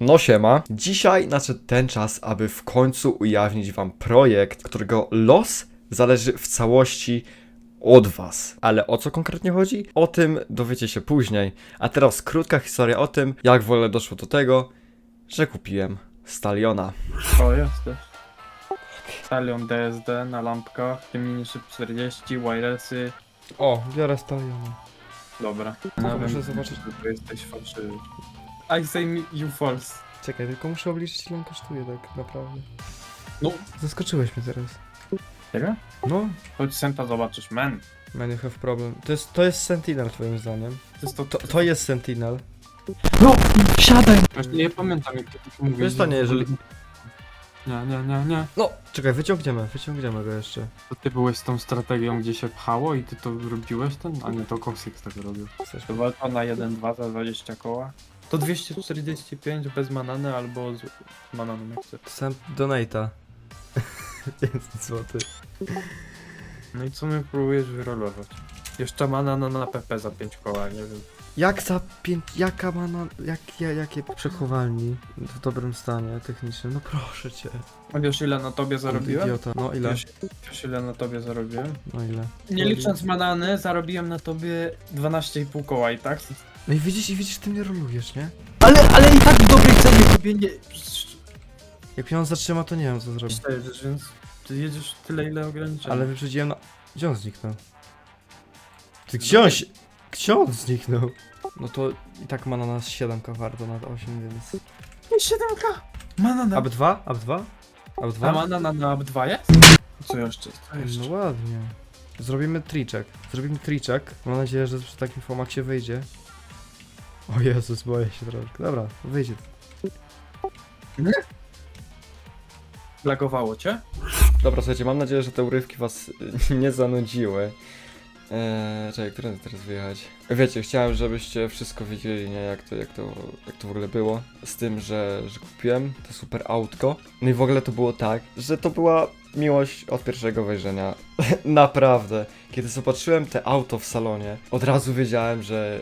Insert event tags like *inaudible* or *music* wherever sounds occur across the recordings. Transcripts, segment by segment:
No siema. Dzisiaj nadszedł ten czas, aby w końcu ujawnić wam projekt, którego los zależy w całości od was. Ale o co konkretnie chodzi? O tym dowiecie się później. A teraz krótka historia o tym, jak w ogóle doszło do tego, że kupiłem Staliona. O, jesteś. Talion DSD na lampkach, Miniszip 40, wirelessy. O, biorę Staliona. Dobra. No, muszę zobaczyć. że jesteś fałszywy. I say me, you false. Czekaj, tylko muszę obliczyć ile on kosztuje tak naprawdę. No. Zaskoczyłeś mnie teraz. Serio? No, Chodź Senta zobaczysz, man. man you have problem. To jest, to jest Sentinel twoim zdaniem. To jest to... To, to jest Sentinel. No, siadaj! Właśnie nie pamiętam jak ty to mówisz. Wiesz to nie, jeżeli- Nie, nie, nie, nie. No, czekaj, wyciągniemy, wyciągniemy go jeszcze. To ty byłeś z tą strategią, gdzie się pchało i ty to robiłeś ten? A nie, to Koksik tak robił. Chcesz? To walka na 1-2 za 20 koła. To 245 bez manany albo z mananem jak chcesz. Sam donata. *laughs* 500 zł. No i co mi próbujesz wyrolować? Jeszcze manana na PP za 5 koła, nie wiem. Jak za pięć, jaka ma na, jakie, jakie przechowalni w dobrym stanie technicznym? No proszę cię. A wiesz ile na tobie zarobiłem? Idiota. No ile? Wiesz, wiesz ile na tobie zarobiłem? No ile? Nie licząc manany, zarobiłem na tobie 12,5 koła i tak? No i widzisz, i widzisz, ty mnie rolujesz, nie? Ale, ale i tak w dobrej cenie tobie nie... Jak mnie on zatrzyma, to nie wiem co zrobić. Jedziesz, więc ty jedziesz tyle ile ograniczenia. Ale wyprzedziłem na... Gdzie on zniknął? Ty gdzie on się... Gdzie on zniknął? No to i tak ma na nas 7 warto na 8, więc... Nie 7k! Manana. Ab 2? Ab 2? Ab A 2? manana na up 2 jest? Co jeszcze? Co jeszcze? No ładnie. Zrobimy triczek. Zrobimy triczek. Mam nadzieję, że przy takim fomaksie wyjdzie. O Jezus, boję się troszkę. Dobra, wyjdzie. Lagowało cię? Dobra, słuchajcie, mam nadzieję, że te urywki was y, *laughs* nie zanudziły. Eee, czekaj, którędy teraz wyjechać? Wiecie, chciałem, żebyście wszystko wiedzieli, nie, jak to, jak to, jak to w ogóle było. Z tym, że, że kupiłem to super autko. No i w ogóle to było tak, że to była miłość od pierwszego wejrzenia. *laughs* Naprawdę. Kiedy zobaczyłem te auto w salonie, od razu wiedziałem, że,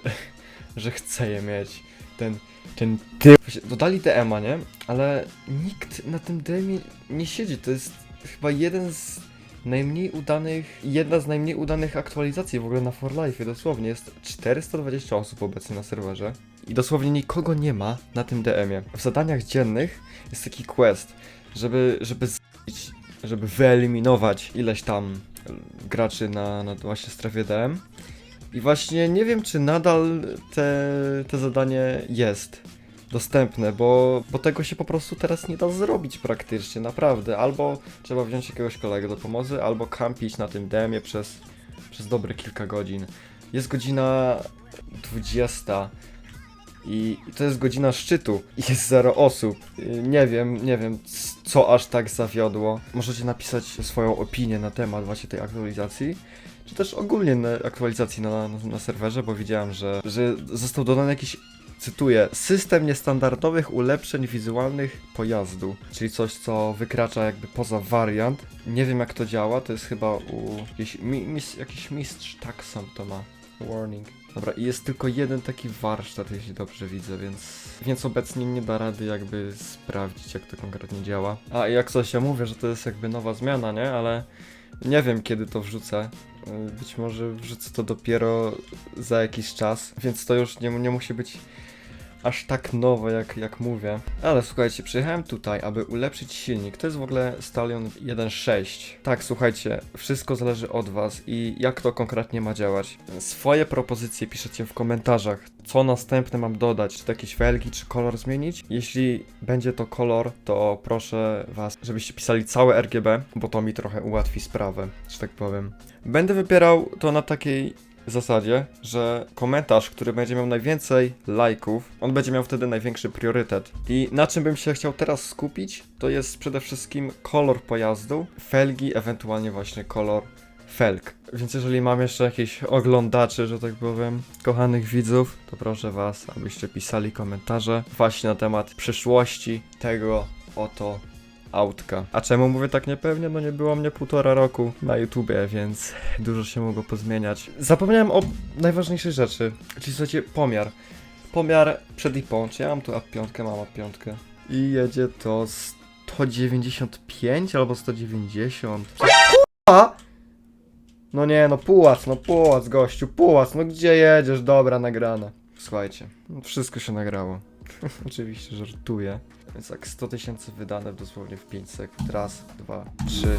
że chcę je mieć. Ten, ten. Właśnie Dodali DMa, nie? Ale nikt na tym DMie nie siedzi. To jest chyba jeden z najmniej udanych, jedna z najmniej udanych aktualizacji w ogóle na For Life. Dosłownie jest 420 osób obecnie na serwerze i dosłownie nikogo nie ma na tym DM-ie. W zadaniach dziennych jest taki quest, żeby, żeby żeby wyeliminować ileś tam graczy na, na właśnie strefie DM. I właśnie nie wiem, czy nadal te, te zadanie jest dostępne, bo, bo tego się po prostu teraz nie da zrobić praktycznie, naprawdę. Albo trzeba wziąć jakiegoś kolegę do pomocy, albo kampić na tym demie przez, przez dobre kilka godzin. Jest godzina 20 i to jest godzina szczytu i jest zero osób. Y, Nie wiem, nie wiem co aż tak zawiodło. Możecie napisać swoją opinię na temat właśnie tej aktualizacji czy też ogólnie na aktualizacji na, na, na serwerze, bo widziałem, że, że został dodany jakiś, cytuję, system niestandardowych ulepszeń wizualnych pojazdu, czyli coś, co wykracza jakby poza wariant. Nie wiem jak to działa, to jest chyba u jakiś, mi, mis, jakiś mistrz tak sam to ma. Warning. Dobra, i jest tylko jeden taki warsztat, jeśli dobrze widzę, więc, więc obecnie nie da rady jakby sprawdzić, jak to konkretnie działa. A jak coś ja mówię, że to jest jakby nowa zmiana, nie? Ale nie wiem, kiedy to wrzucę. Być może wrzucę to dopiero za jakiś czas, więc to już nie, nie musi być aż tak nowe, jak, jak mówię. Ale słuchajcie, przyjechałem tutaj, aby ulepszyć silnik. To jest w ogóle Stallion 1.6. Tak, słuchajcie, wszystko zależy od Was i jak to konkretnie ma działać. Swoje propozycje piszecie w komentarzach. Co następne mam dodać? Czy to jakieś felgi, czy kolor zmienić? Jeśli będzie to kolor, to proszę Was, żebyście pisali całe RGB, bo to mi trochę ułatwi sprawę, że tak powiem. Będę wybierał to na takiej zasadzie, że komentarz, który będzie miał najwięcej lajków, on będzie miał wtedy największy priorytet. I na czym bym się chciał teraz skupić, to jest przede wszystkim kolor pojazdu, felgi, ewentualnie właśnie kolor felg. Więc jeżeli mam jeszcze jakichś oglądaczy, że tak powiem, kochanych widzów, to proszę was, abyście pisali komentarze właśnie na temat przyszłości tego oto autka. A czemu mówię tak niepewnie? No nie było mnie półtora roku na YouTubie, więc dużo się mogło pozmieniać. Zapomniałem o najważniejszej rzeczy, czyli słuchajcie, pomiar. pomiar przed IPą, czy ja mam tu A5, mam A5 i jedzie to 195 albo 190. Kurwa! No nie, no pułac, no pułac, gościu, pułac, no gdzie jedziesz? Dobra, nagrana. Słuchajcie, wszystko się nagrało. *laughs* Oczywiście żartuję. Więc tak 100 tysięcy wydane dosłownie w 5 sekund. Raz, dwa, trzy.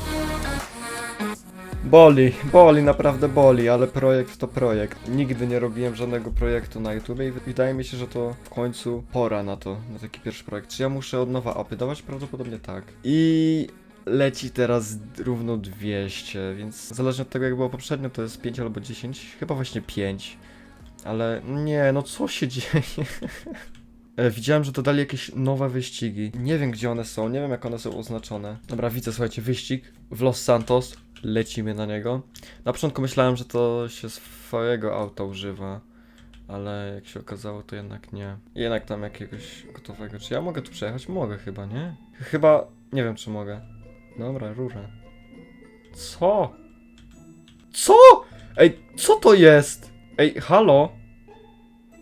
Boli, boli, naprawdę boli, ale projekt to projekt. Nigdy nie robiłem żadnego projektu na YouTube i wydaje mi się, że to w końcu pora na to, na taki pierwszy projekt. Czy ja muszę od nowa apy dawać? Prawdopodobnie tak. I leci teraz równo 200, więc zależnie od tego jak było poprzednio, to jest 5 albo 10, chyba właśnie 5. Ale nie, no co się dzieje? *laughs* E, Widziałem, że dodali jakieś nowe wyścigi. Nie wiem, gdzie one są, nie wiem, jak one są oznaczone. Dobra, widzę, słuchajcie, wyścig w Los Santos. Lecimy na niego. Na początku myślałem, że to się swojego auta używa, ale jak się okazało, to jednak nie. Jednak tam jakiegoś gotowego. Czy ja mogę tu przejechać? Mogę chyba, nie? Chyba, nie wiem, czy mogę. Dobra, rurę. Co? Co? Ej, co to jest? Ej, halo?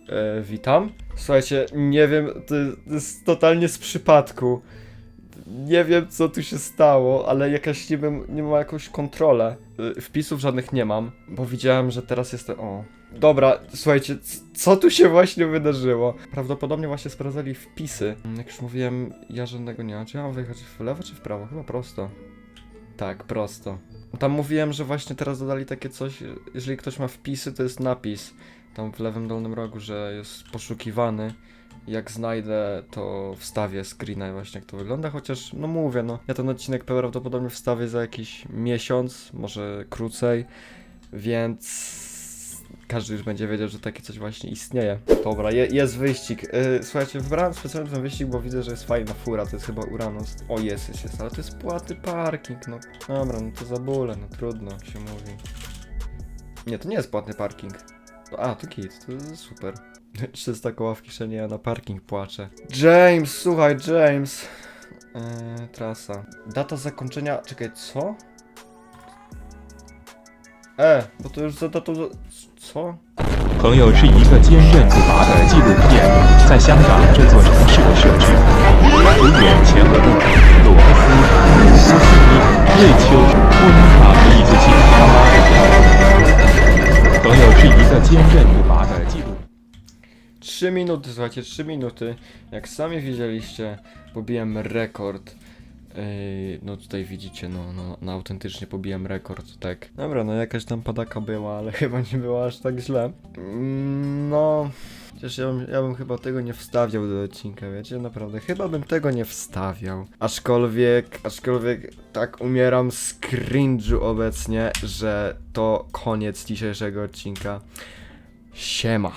E, witam. Słuchajcie, nie wiem, to, to jest totalnie z przypadku. Nie wiem, co tu się stało, ale jakaś, nie wiem, nie mam jakąś kontrolę. Y, Wpisów żadnych nie mam, bo widziałem, że teraz jestem. O. Dobra, słuchajcie, co tu się właśnie wydarzyło? Prawdopodobnie właśnie sprawdzali wpisy. Mm, Jak już mówiłem, ja żadnego nie mam. Czy ja mam wyjechać w lewo czy w prawo? Chyba prosto. Tak, prosto. Tam mówiłem, że właśnie teraz dodali takie coś, jeżeli ktoś ma wpisy, to jest napis tam w lewym dolnym rogu, że jest poszukiwany. Jak znajdę, to wstawię screena właśnie jak to wygląda, chociaż no mówię, no ja ten odcinek prawdopodobnie wstawię za jakiś miesiąc, może krócej, więc każdy już będzie wiedział, że takie coś właśnie istnieje. Dobra, je, jest wyścig. Yy, słuchajcie, wybrałem specjalnie ten wyścig, bo widzę, że jest fajna fura, to jest chyba Uranus. O, jest, jest, jest, ale to jest płatny parking, no. Dobra, no to za bóle, no trudno się mówi. Nie, to nie jest płatny parking. No, A, to git, to jest super. *laughs* 300 koła w kieszeni, a na parking płaczę. James, słuchaj, James. Eee, trasa. Data zakończenia. Czekaj, co? E, bo to już za datą. za- Co? 朋友是一个坚韧不拔的纪录片，在香港这座城市的社区，主演钱德勒、罗斯、苏西尼、瑞秋、托尼卡和一些其他妈的。 朋友是一个坚韧不拔的纪录片。 3 minuty, słuchajcie, 3 minuty. Jak sami widzieliście, pobiłem rekord. Yy, no tutaj widzicie, no, no, no autentycznie pobiłem rekord, tak. Dobra, no jakaś tam padaka była, ale chyba *laughs* nie była aż tak źle. Mm, No, chociaż ja bym, ja bym chyba tego nie wstawiał do odcinka, wiecie, naprawdę, chyba bym tego nie wstawiał. Aczkolwiek, aczkolwiek tak umieram z cringe'u obecnie, że to koniec dzisiejszego odcinka. Siema.